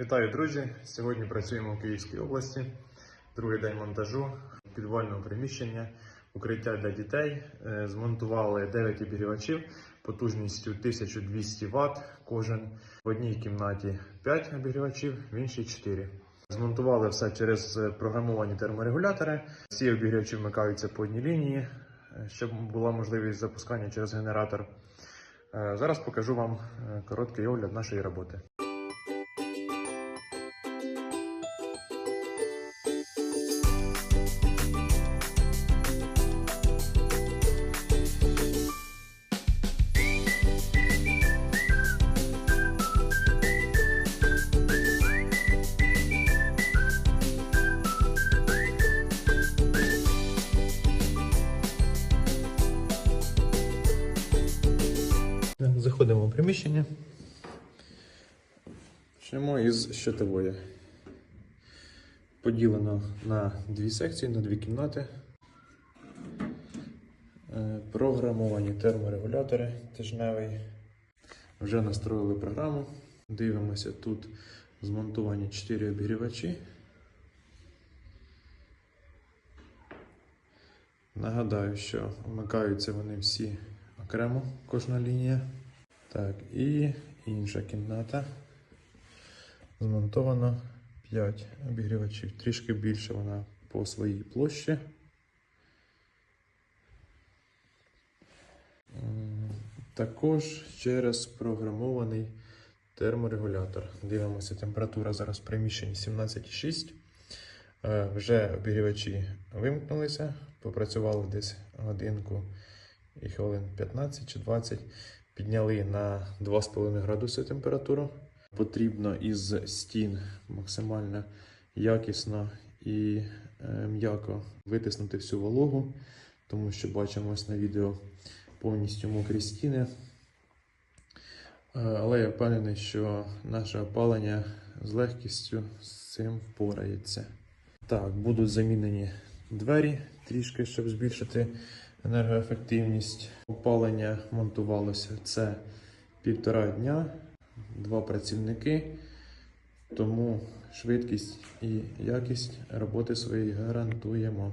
Вітаю, друзі! Сьогодні працюємо в Київській області. Другий день монтажу підвального приміщення, укриття для дітей. Е, Змонтували 9 обігрівачів потужністю 1200 Вт. Кожен в одній кімнаті 5 обігрівачів, в іншій 4. Змонтували все через е, програмовані терморегулятори. Всі обігрівачі вмикаються по одній лінії, е, щоб була можливість запускання через генератор. Зараз покажу вам короткий огляд нашої роботи. Так, Заходимо в приміщення. Почнемо із щитової. Поділено на дві секції, на дві кімнати. Е, Програмовані терморегулятори тижневий. Вже настроїли програму. Дивимося, тут змонтовані 4 обігрівачі. Нагадаю, що вмикаються вони всі окремо, кожна лінія. Так, і інша кімната. Змонтовано 5 обігрівачів. Трішки більше вона по своїй площі. Також через програмований терморегулятор. Дивимося, температура зараз в приміщенні 17,6. Е, Вже обігрівачі вимкнулися, попрацювали десь годинку і хвилин 15 чи 20. Підняли на 2,5 градуси температуру. Потрібно із стін максимально якісно і е, м'яко витиснути всю вологу, тому що бачимо ось на відео повністю мокрі стіни. Е, Але я впевнений, що наше опалення з легкістю з цим впорається. Так, будуть замінені двері трішки, щоб збільшити енергоефективність. Опалення монтувалося це півтора дня, два працівники, тому швидкість і якість роботи своєї гарантуємо.